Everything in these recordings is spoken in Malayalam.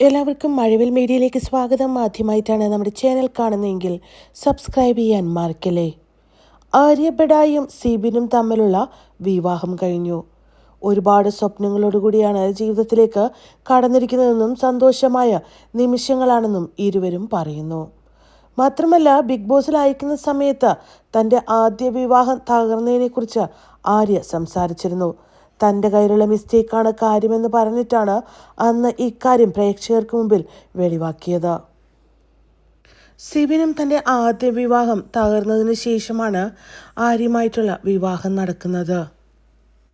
എല്ലാവർക്കും മഴവിൽ മീഡിയയിലേക്ക് സ്വാഗതം. ആദ്യമായിട്ടാണ് നമ്മുടെ ചാനൽ കാണുന്നതെങ്കിൽ സബ്സ്ക്രൈബ് ചെയ്യാൻ മറക്കല്ലേ. ആര്യ ബെഡായും സീബിനും തമ്മിലുള്ള വിവാഹം കഴിഞ്ഞു. ഒരുപാട് സ്വപ്നങ്ങളോടുകൂടിയാണ് ജീവിതത്തിലേക്ക് കടന്നിരിക്കുന്നതെന്നും സന്തോഷമായ നിമിഷങ്ങളാണെന്നും ഇരുവരും പറയുന്നു. മാത്രമല്ല ബിഗ് ബോസിൽ അയക്കുന്ന സമയത്ത് തന്റെ ആദ്യ വിവാഹം തകർന്നതിനെക്കുറിച്ച് ആര്യ സംസാരിച്ചിരുന്നു. തന്റെ കയ്യിലുള്ള മിസ്റ്റേക്കാണ് കാര്യമെന്ന് പറഞ്ഞിട്ടാണ് അന്ന് ഇക്കാര്യം പ്രേക്ഷകർക്ക് മുമ്പിൽ വെളിവാക്കിയത്. സിബിനും തന്റെ ആദ്യ വിവാഹം തകർന്നതിന് ശേഷമാണ് ആര്യമായിട്ടുള്ള വിവാഹം നടക്കുന്നത്.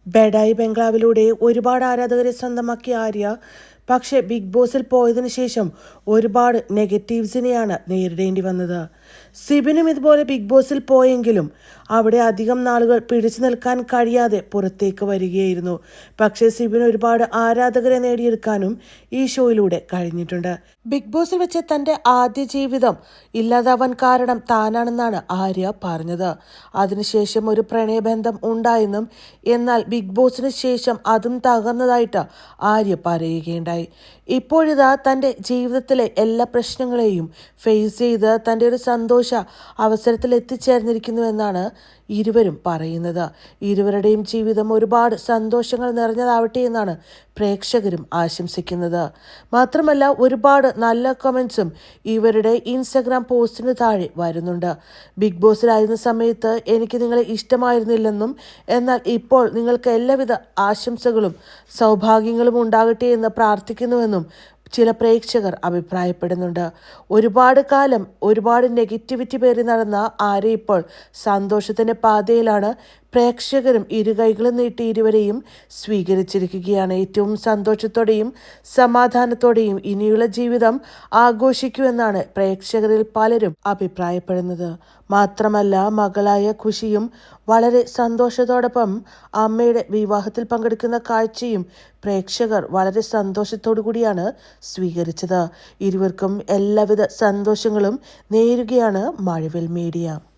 ബെഡായി ബംഗ്ലാവിലൂടെ ഒരുപാട് ആരാധകരെ സ്വന്തമാക്കിയ ആര്യ പക്ഷേ ബിഗ് ബോസിൽ പോയതിനു ശേഷം ഒരുപാട് നെഗറ്റീവ്സിനെയാണ് നേരിടേണ്ടി വന്നത്. സിബിനും ഇതുപോലെ ബിഗ് ബോസിൽ പോയെങ്കിലും അവിടെ അധികം നാളുകൾ പിടിച്ചു നിൽക്കാൻ കഴിയാതെ പുറത്തേക്ക് വരികയായിരുന്നു. പക്ഷേ സിബിൻ ഒരുപാട് ആരാധകരെ നേടിയെടുക്കാനും ഈ ഷോയിലൂടെ കഴിഞ്ഞിട്ടുണ്ട്. ബിഗ് ബോസിൽ വെച്ച് തന്റെ ആദ്യ ജീവിതം ഇല്ലാതാവാൻ കാരണം താനാണെന്നാണ് ആര്യ പറഞ്ഞത്. അതിനുശേഷം ഒരു പ്രണയബന്ധം ഉണ്ടായെന്നും എന്നാൽ ബിഗ് ബോസിന് ശേഷം അതും തകർന്നതായിട്ട് ആര്യ പറയുകയുണ്ടായി. ഇപ്പോഴിതാ തന്റെ ജീവിതത്തിലെ എല്ലാ പ്രശ്നങ്ങളെയും ഫേസ് ചെയ്ത് തന്റെ ഒരു സന്തോഷ അവസരത്തിൽ എത്തിച്ചേർന്നിരിക്കുന്നു എന്നാണ് ഇരുവരും പറയുന്നത്. ഇരുവരുടെയും ജീവിതം ഒരുപാട് സന്തോഷങ്ങൾ നിറഞ്ഞതാവട്ടെ എന്നാണ് പ്രേക്ഷകരും ആശംസിക്കുന്നത്. മാത്രമല്ല ഒരുപാട് നല്ല കമൻസും ഇവരുടെ ഇൻസ്റ്റഗ്രാം പോസ്റ്റിന് താഴെ വരുന്നുണ്ട്. ബിഗ് ബോസിലായിരുന്ന സമയത്ത് എനിക്ക് നിങ്ങളെ ഇഷ്ടമായിരുന്നില്ലെന്നും എന്നാൽ ഇപ്പോൾ നിങ്ങൾക്ക് എല്ലാവിധ ആശംസകളും സൗഭാഗ്യങ്ങളും ഉണ്ടാകട്ടെ എന്ന് പ്രാർത്ഥിക്കുന്നുവെന്നും ചില പ്രേക്ഷകർ അഭിപ്രായപ്പെടുന്നുണ്ട്. ഒരുപാട് കാലം ഒരുപാട് നെഗറ്റിവിറ്റി പേറി നടന്ന ആരെ ഇപ്പോൾ സന്തോഷത്തിന്റെ പാതയിലാണ് പ്രേക്ഷകരും ഇരുകൈകളും നീട്ടി ഇരുവരെയും സ്വീകരിച്ചിരിക്കുകയാണ്. ഏറ്റവും സന്തോഷത്തോടെയും സമാധാനത്തോടെയും ഇനിയുള്ള ജീവിതം ആഘോഷിക്കുമെന്നാണ് പ്രേക്ഷകരിൽ പലരും അഭിപ്രായപ്പെടുന്നത്. മാത്രമല്ല മകളായ ഖുഷിയും വളരെ സന്തോഷത്തോടൊപ്പം അമ്മയുടെ വിവാഹത്തിൽ പങ്കെടുക്കുന്ന കാഴ്ചയും പ്രേക്ഷകർ വളരെ സന്തോഷത്തോടു കൂടിയാണ് സ്വീകരിച്ചത്. ഇരുവർക്കും എല്ലാവിധ സന്തോഷങ്ങളും നേരുകയാണ് മഴവിൽ മീഡിയ.